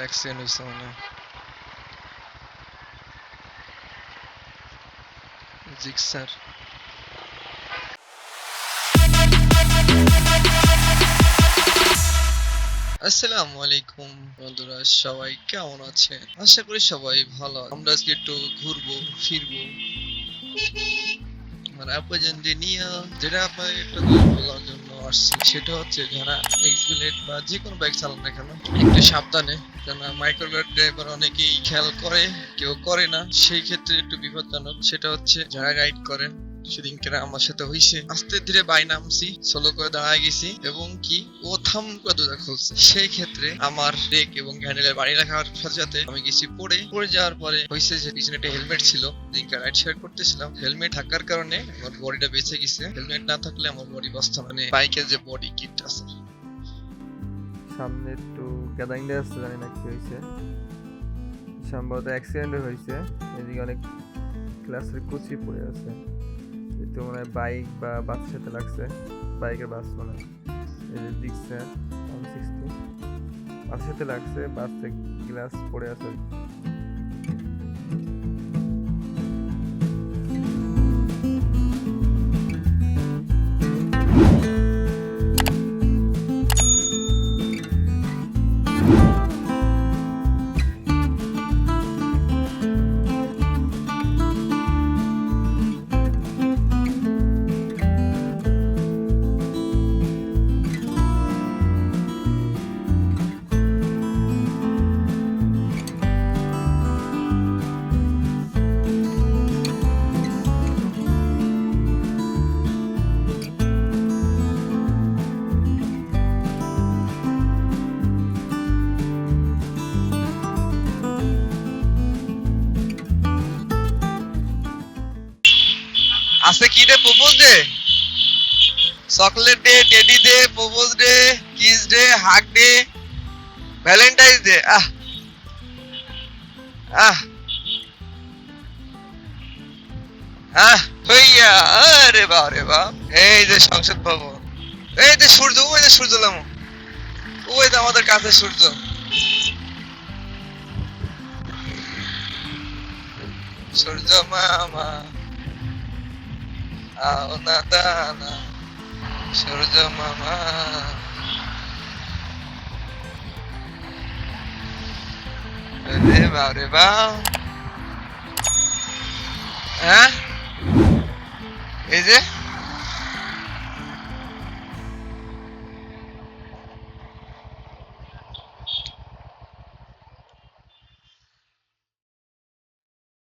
Accident হয়েছে মানে Gixxer আসসালামু আলাইকুম, বন্ধুরা, সবাই কেমন আছেন? আশা করি সবাই ভালো। আমরা আজকে একটু ঘুরবো, ফিরবো। মানে আপনাদের নিয়ে, যেটা আপনাদের একটু জন্য আসছি, সেটা হচ্ছে যারা এক্সবিলেট বা যে কোনো বাইক চালান না কেন, একটু সাবধানে। কেন মাইক্রো ড্রাইভার অনেকেই খেয়াল করে, কেউ করে না। সেই ক্ষেত্রে একটু বিপজ্জনক। সেটা হচ্ছে যারা রাইড করেন সেদিনকে আমার সাথে হইছে। আস্তে ধীরে বাই নামছি সোলো করে দাঁড়ায় গেছি এবং কি ও থাম করে খুলছে। সেই ক্ষেত্রে আমার ব্রেক এবং হ্যান্ডেলের বাড়ি রাখার সাথে সাথে আমি গেছি পড়ে। পড়ে যাওয়ার পরে হয়েছে যে পিছনে একটা হেলমেট ছিল, দিনকে রাইড শেয়ার করতেছিলাম। হেলমেট থাকার কারণে আমার বডিটা বেঁচে গেছে। হেলমেট না থাকলে আমার বডি বাঁচত মানে বাইকের যে বডি কিট আছে। সামনে একটু গ্যাদারিং আসছে জানি না কি হয়েছে সম্ভবত অ্যাক্সিডেন্ট হয়েছে এদিকে অনেক ক্লাসের কুচি পড়ে আছে। একটু মনে হয় বাইক বা বাস সাথে লাগছে। বাইকের বাস মনে হয়। ওয়ান বাসের সাথে লাগছে বাসে গ্লাস পড়ে আছে। আছে কি রে propose day? Chocolate day, teddy day, propose day, kiss day, hug day, valentine's day, ah ah ah, হইয়া, আরে বাহ রে বাহ এই যে সংসদ ভবন, এই যে সূর্য, ওই যে সূর্য লামো, ওই যে আমাদের কাছে সূর্য। সূর্য মামা। আও না দানা সূর্য মামা রে বাও রে বাও হ্যাঁ এই যে